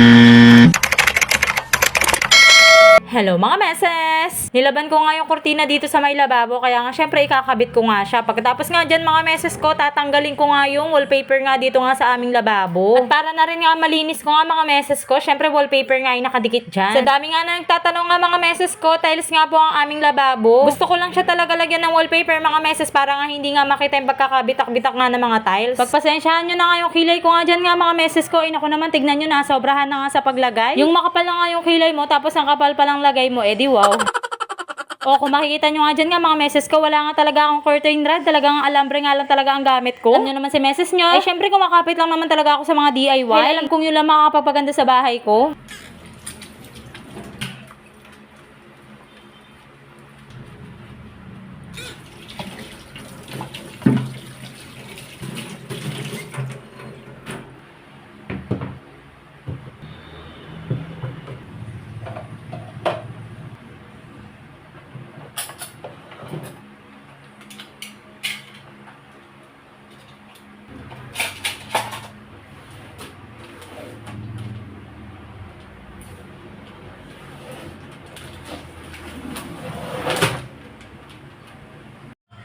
Mm-hmm. Hello mga meses! Nilaban ko nga yung kurtina dito sa may lababo kaya nga syempre ikakabit ko nga siya. Pagkatapos nga dyan mga meses ko, tatanggalin ko nga yung wallpaper nga dito nga sa aming lababo. At para na rin nga malinis ko nga mga meses ko, syempre wallpaper nga yung nakadikit dyan. Sa dami nga na nagtatanong nga mga meses ko, tiles nga po ang aming lababo. Gusto ko lang siya talaga lagyan ng wallpaper mga meses para nga hindi nga makita yung pagkakabitak-bitak nga ng mga tiles. Pagpasensyahan nyo na nga yung kilay ko nga dyan nga mga meses ko, inako naman tignan nyo na, sobrahan na nga sa paglagay. Yung makapal na nga yung kilay mo, tapos ang kapal pa lang lagay mo, edi wow. O kung makikita nyo nga dyan nga mga meses ko, wala nga talaga akong curtain rod. Talagang alambre nga lang talaga ang gamit ko. Alam nyo naman si meses nyo. Ay syempre kumakapit lang naman talaga ako sa mga DIY. Ay, alam kong yun lang makakapagpaganda sa bahay ko.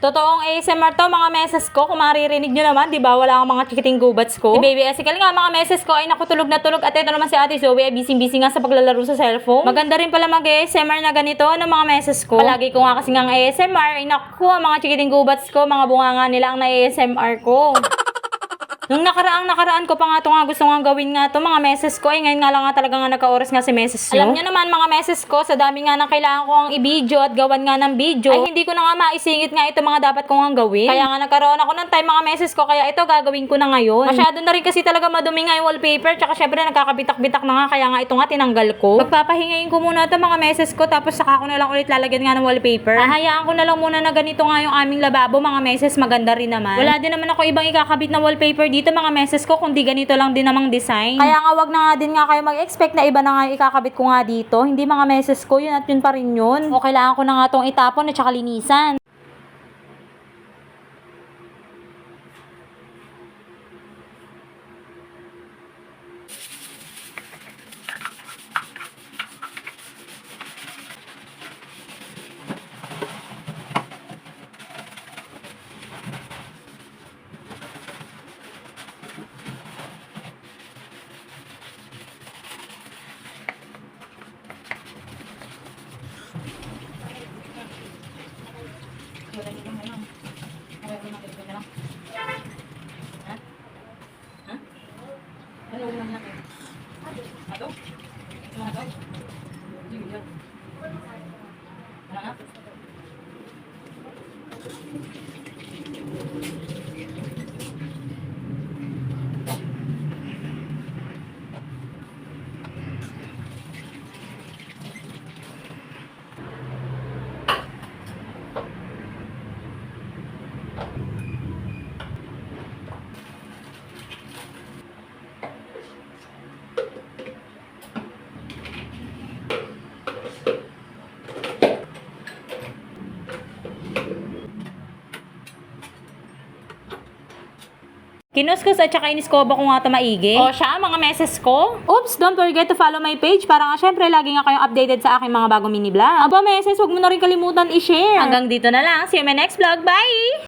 Totoong ASMR to, mga meses ko. Kung maririnig nyo naman, di ba? Wala akong mga chikiting gubats ko. Si Baby Esical nga, mga meses ko ay nakutulog na tulog. At ito naman si Ate Zoe ay busy-busy nga sa paglalaro sa cellphone. Maganda rin pala mag-ASMR na ganito ng mga meses ko. Palagi ko nga kasi nga ASMR. Ay naku, ang mga chikiting gubats ko, mga bunga nga nila ang na-ASMR ko. Nung nakaraang nakaraan ko pa nga ito nga gusto nga gawin nga to mga meses ko. Eh ngayon nga lang nga talaga nga nagka-oras nga si meses nyo. Alam nyo naman mga meses ko, sa dami nga ng kailangan ko ang i-video at gawan nga ng video, ay hindi ko na nga maisingit nga ito mga dapat ko nga gawin. Kaya nga nagkaroon ako ng time mga meses ko, kaya ito gagawin ko na ngayon. Masyado na rin kasi talaga madumi nga yung wallpaper, tsaka syempre nagkakabitak-bitak na nga, kaya nga ito nga tinanggal ko. Pagpapahingayin ko muna ito mga meses ko, tapos saka ko na lang ulit lalagyan nga ng wallpaper. Hahayaan ko na lang muna na ganito nga yung aming lababo mga meses, maganda rin naman. Wala din naman ako ibang ikakabit na wallpaper dito mga meses ko, kundi ganito lang din namang design. Kaya nga wag na nga din nga kayo mag-expect na iba na nga ikakabit ko nga dito. Hindi mga meses ko, yun at yun pa rin yun. O kailangan ko na nga tong itapon at saka linisan. Thank you. Kinuskus at saka iniskoba ko nga ito maigi. O siya, mga meses ko. Oops, don't forget to follow my page para nga syempre lagi nga kayong updated sa aking mga bagong mini vlog. Aba meses, huwag mo na rin kalimutan i-share. Hanggang dito na lang. See you in my next vlog. Bye!